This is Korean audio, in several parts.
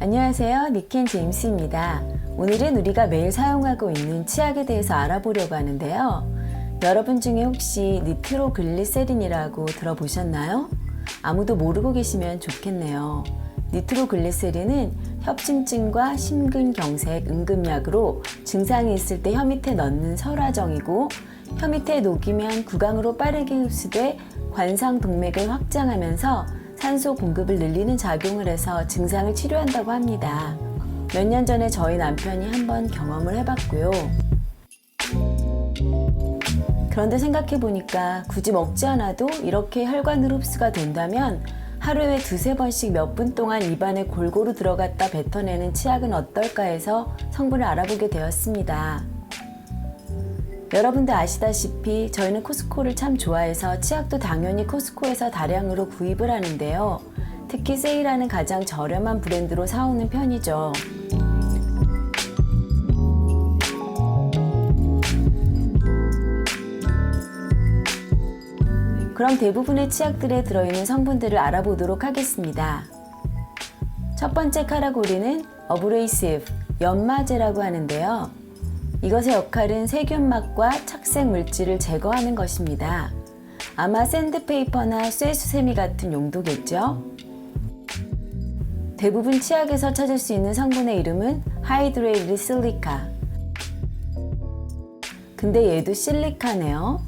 안녕하세요. 니켄 제임스입니다. 오늘은 우리가 매일 사용하고 있는 치약에 대해서 알아보려고 하는데요. 여러분 중에 혹시 니트로글리세린이라고 들어보셨나요? 아무도 모르고 계시면 좋겠네요. 니트로글리세린은 협심증과 심근경색 응급약으로 증상이 있을 때 혀 밑에 넣는 설화정이고 혀 밑에 녹이면 구강으로 빠르게 흡수돼 관상 동맥을 확장하면서 산소 공급을 늘리는 작용을 해서 증상을 치료한다고 합니다. 몇 년 전에 저희 남편이 한번 경험을 해봤고요. 그런데 생각해 보니까 굳이 먹지 않아도 이렇게 혈관으로 흡수가 된다면 하루에 두세 번씩 몇 분 동안 입안에 골고루 들어갔다 뱉어내는 치약은 어떨까 해서 성분을 알아보게 되었습니다. 여러분들 아시다시피 저희는 코스코를 참 좋아해서 치약도 당연히 코스코에서 다량으로 구입을 하는데요. 특히 세일하는 가장 저렴한 브랜드로 사오는 편이죠. 그럼 대부분의 치약들에 들어있는 성분들을 알아보도록 하겠습니다. 첫 번째 카테고리는 어브레이시브, 연마제라고 하는데요. 이것의 역할은 세균막과 착색 물질을 제거하는 것입니다. 아마 샌드페이퍼나 쇠수세미 같은 용도겠죠? 대부분 치약에서 찾을 수 있는 성분의 이름은 하이드레이드 실리카. 근데 얘도 실리카네요.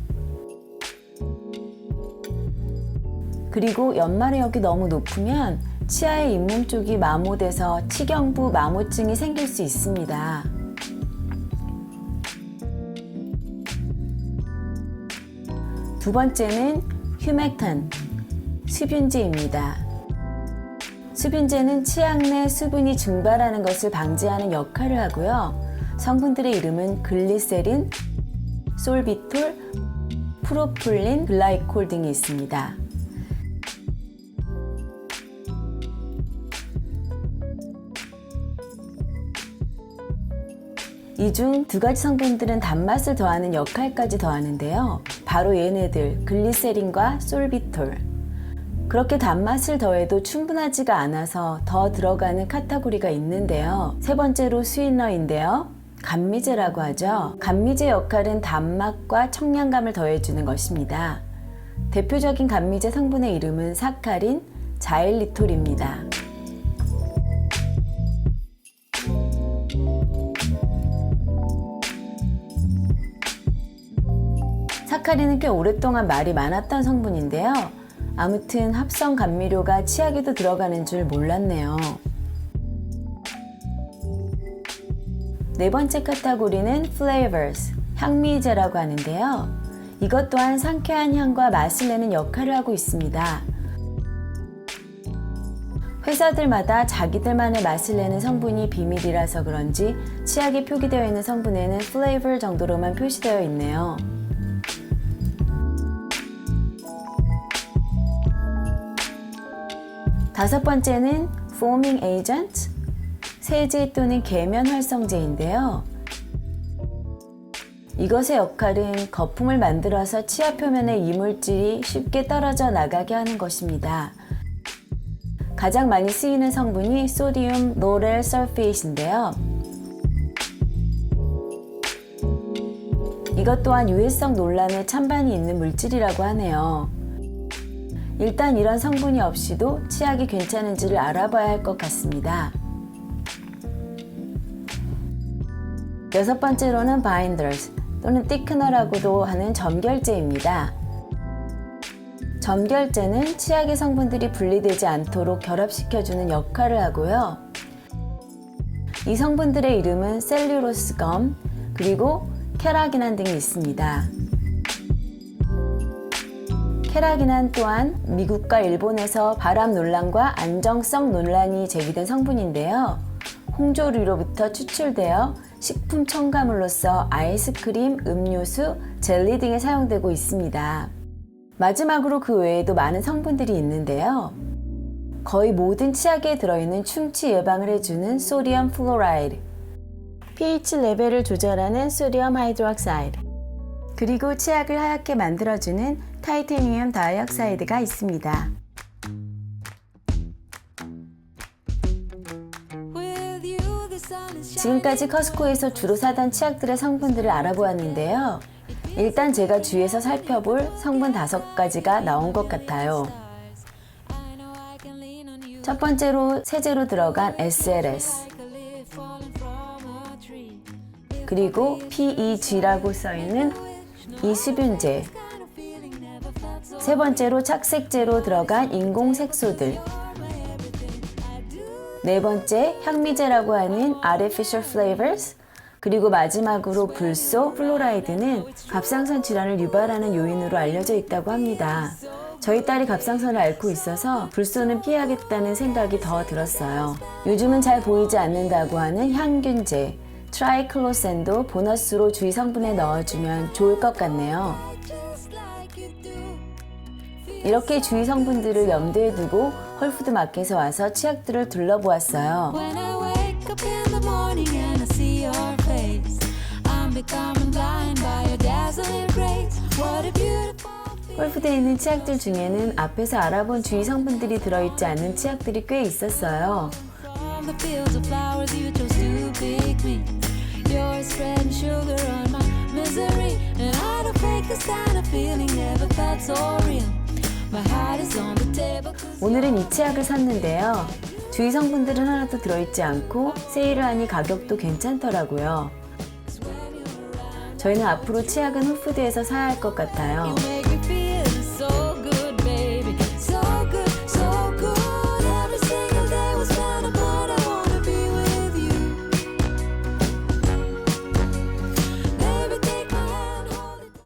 그리고 연마력이 너무 높으면 치아의 잇몸 쪽이 마모돼서 치경부 마모증이 생길 수 있습니다. 두 번째는 휴맥탄, 수분제입니다. 수분제는 치약 내 수분이 증발하는 것을 방지하는 역할을 하고요. 성분들의 이름은 글리세린, 솔비톨, 프로폴린, 글라이콜 등이 있습니다. 이 중 두 가지 성분들은 단맛을 더하는 역할까지 더하는데요. 바로 얘네들, 글리세린과 솔비톨. 그렇게 단맛을 더해도 충분하지가 않아서 더 들어가는 카테고리가 있는데요. 세 번째로 스위너인데요. 감미제라고 하죠. 감미제 역할은 단맛과 청량감을 더해주는 것입니다. 대표적인 감미제 성분의 이름은 사카린, 자일리톨입니다. 사카린은 꽤 오랫동안 말이 많았던 성분인데요. 아무튼 합성 감미료가 치약에도 들어가는 줄 몰랐네요. 네 번째 카테고리는 flavors, 향미제라고 하는데요. 이것 또한 상쾌한 향과 맛을 내는 역할을 하고 있습니다. 회사들마다 자기들만의 맛을 내는 성분이 비밀이라서 그런지 치약에 표기되어 있는 성분에는 flavor 정도로만 표시되어 있네요. 다섯 번째는 foaming agent, 세제 또는 계면 활성제인데요. 이것의 역할은 거품을 만들어서 치아 표면의 이물질이 쉽게 떨어져 나가게 하는 것입니다. 가장 많이 쓰이는 성분이 소디움 노렐 설페이트인데요. 이것 또한 유해성 논란에 찬반이 있는 물질이라고 하네요. 일단 이런 성분이 없이도 치약이 괜찮은지를 알아봐야 할 것 같습니다. 여섯 번째로는 binders 또는 thickner라고도 하는 점결제입니다. 점결제는 치약의 성분들이 분리되지 않도록 결합시켜주는 역할을 하고요. 이 성분들의 이름은 셀룰로스 검, 그리고 케라기난 등이 있습니다. 케라기난 또한 미국과 일본에서 발암 논란과 안정성 논란이 제기된 성분인데요. 홍조류로부터 추출되어 식품 첨가물로서 아이스크림, 음료수, 젤리 등에 사용되고 있습니다. 마지막으로 그 외에도 많은 성분들이 있는데요. 거의 모든 치약에 들어있는 충치 예방을 해주는 소디엄 플로라이드, pH 레벨을 조절하는 소디엄 하이드록사이드, 그리고 치약을 하얗게 만들어주는 타이타늄 다이옥사이드가 있습니다. 지금까지 커스코에서 주로 사던 치약들의 성분들을 알아보았는데요. 일단 제가 주위에서 살펴볼 성분 다섯 가지가 나온 것 같아요. 첫 번째로 세제로 들어간 SLS 그리고 PEG라고 써있는 이수분제 세 번째로 착색제로 들어간 인공 색소들 네 번째 향미제라고 하는 artificial flavors 그리고 마지막으로 불소, 플로라이드는 갑상선 질환을 유발하는 요인으로 알려져 있다고 합니다. 저희 딸이 갑상선을 앓고 있어서 불소는 피하겠다는 생각이 더 들었어요. 요즘은 잘 보이지 않는다고 하는 향균제, 트라이클로센도 보너스로 주위 성분에 넣어주면 좋을 것 같네요. 이렇게 주위 성분들을 염두에 두고 홀푸드 마켓에 와서 치약들을 둘러보았어요. 홀푸드에 있는 치약들 중에는 앞에서 알아본 주위 성분들이 들어있지 않은 치약들이 꽤 있었어요. The fields of flowers you chose to pick me. You're spreading sugar on my misery, and I don't fake this kind of feeling never felt so real. My heart is on the table. 'cause 오늘은 이 치약을 샀는데요. 주위 성분들은 하나도 들어있지 않고 세일을 하니 가격도 괜찮더라고요. 저희는 앞으로 치약은 홀푸드에서 사야 할 것 같아요. You